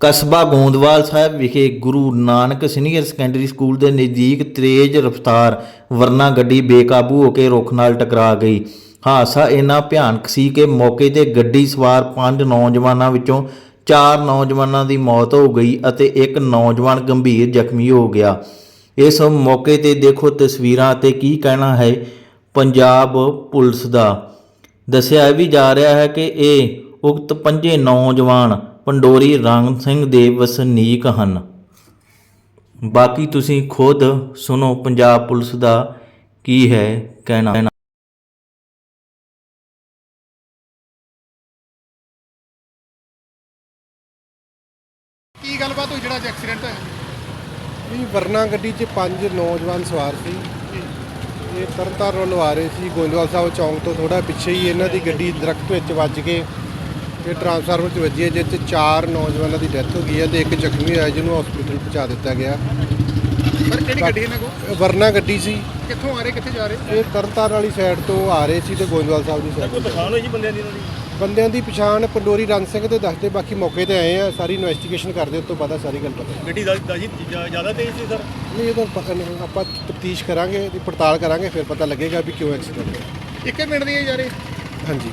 ਕਸਬਾ ਗੋਂਦਵਾਲ ਸਾਹਿਬ ਵਿਖੇ Guru Nanak senior secondary school ਦੇ ਨਜ਼ਦੀਕ ਤੇਜ਼ ਰਫ਼ਤਾਰ ਵਰਨਾ ਗੱਡੀ ਬੇਕਾਬੂ ਹੋ ਕੇ ਰੁੱਖ ਨਾਲ ਟਕਰਾ ਗਈ। ਹਾਦਸਾ ਇੰਨਾ ਭਿਆਨਕ ਸੀ ਕਿ ਮੌਕੇ ਤੇ ਗੱਡੀ ਸਵਾਰ ਪੰਜ ਨੌਜਵਾਨਾਂ ਵਿੱਚੋਂ ਚਾਰ ਨੌਜਵਾਨਾਂ ਦੀ ਮੌਤ ਹੋ ਗਈ ਅਤੇ ਇੱਕ ਨੌਜਵਾਨ ਗੰਭੀਰ ਜ਼ਖਮੀ ਹੋ ਗਿਆ। ਇਸ ਮੌਕੇ ਤੇ ਦੇਖੋ ਤਸਵੀਰਾਂ ਅਤੇ ਕੀ ਕਹਿਣਾ ਹੈ ਪੰਜਾਬ ਪੁਲਿਸ ਦਾ। ਦੱਸਿਆ ਵੀ ਜਾ ਰਿਹਾ ਹੈ ਕਿ ਇਹ ਉਕਤ ਪੰਜੇ ਨੌਜਵਾਨ ਪੰਡੋਰੀ ਰੰਗ ਸਿੰਘ ਦੇ ਵਸਨੀਕ ਹਨ। ਬਾਕੀ ਤੁਸੀਂ ਖੁਦ ਸੁਣੋ ਪੰਜਾਬ ਪੁਲਿਸ ਦਾ ਕੀ ਹੈ ਕਹਿਣਾ। ਕੀ ਗੱਲਬਾਤ ਹੋਈ ਜਿਹੜਾ ਅੱਜ ਐਕਸੀਡੈਂਟ ਹੋਇਆ? ਇਹ ਵਰਨਾ ਗੱਡੀ 'ਚ ਪੰਜ ਨੌਜਵਾਨ ਸਵਾਰ ਸੀ। ਇਹ ਤਰਨਤਾਰਨ ਵੱਲੋਂ ਆ ਰਹੇ ਸੀ। ਗੋਇੰਦਵਾਲ ਸਾਹਿਬ ਚੌਂਕ ਤੋਂ ਥੋੜਾ ਪਿੱਛੇ ਹੀ ਇਹਨਾਂ ਦੀ ਗੱਡੀ ਦਰਖਤ ਵਿੱਚ ਵੱਜ ਕੇ ਇਹ ਟਰਾਂਸਫਾਰਮਰ 'ਚ ਵੱਜੀ ਹੈ ਜਿਸ 'ਚ ਚਾਰ ਨੌਜਵਾਨਾਂ ਦੀ ਡੈਥ ਹੋ ਗਈ ਹੈ ਤੇ ਇੱਕ ਜ਼ਖਮੀ ਹੋਇਆ ਜਿਹਨੂੰ ਹਸਪੀਟਲ ਪਹੁੰਚਾ ਦਿੱਤਾ ਗਿਆ। ਪਰ ਕਿਹੜੀ ਗੱਡੀ ਇਹਨਾਂ ਕੋਲ? ਵਰਨਾ ਗੱਡੀ ਸੀ। ਕਿੱਥੋਂ ਆ ਰਹੇ ਕਿੱਥੇ ਜਾ ਰਹੇ? ਇਹ ਤਰਨਤਾਰਨ ਵਾਲੀ ਸਾਈਡ ਤੋਂ ਆ ਰਹੇ ਸੀ ਤੇ ਗੋਇੰਦਵਾਲ ਸਾਹਿਬ ਦੀ ਸਾਈਡ ਕੋਈ ਪਛਾਣ ਹੋਈ ਜੀ ਬੰਦਿਆਂ ਦੀ ਇਹਨਾਂ ਦੀ? ਬੰਦਿਆਂ ਦੀ ਪਛਾਣ ਪੰਡੋਰੀ ਰੰਗ ਸਿੰਘ ਤੇ ਦੱਸਦੇ ਬਾਕੀ ਮੌਕੇ ਤੇ ਆਏ ਆ ਸਾਰੀ ਇਨਵੈਸਟੀਗੇਸ਼ਨ ਕਰਦੇ ਉਸ ਤੋਂ ਬਾਅਦ ਸਾਰੀ ਗੱਲ ਪਤਾ ਗੱਡੀ ਦਾ ਦਾ ਜੀ ਜ਼ਿਆ- ਜ਼ਿਆਦਾ ਤੇਜ਼ ਸੀ ਸਰ। ਨਹੀਂ ਇਹ ਤਾਂ ਪਤਾ ਨਹੀਂ ਆਪਾਂ ਤਫਤੀਸ਼ ਕਰਾਂਗੇ ਦੀ ਪੜਤਾਲ ਕਰਾਂਗੇ ਫਿਰ ਪਤਾ ਲੱਗੇਗਾ ਵੀ ਕਿਉਂ ਐਕਸੀਡੈਂਟ ਹੋਇਆ। ਇੱਕੇ ਮਿੰਟ ਦੀ ਹੀ ਰਹੇ? ਹਾਂਜੀ।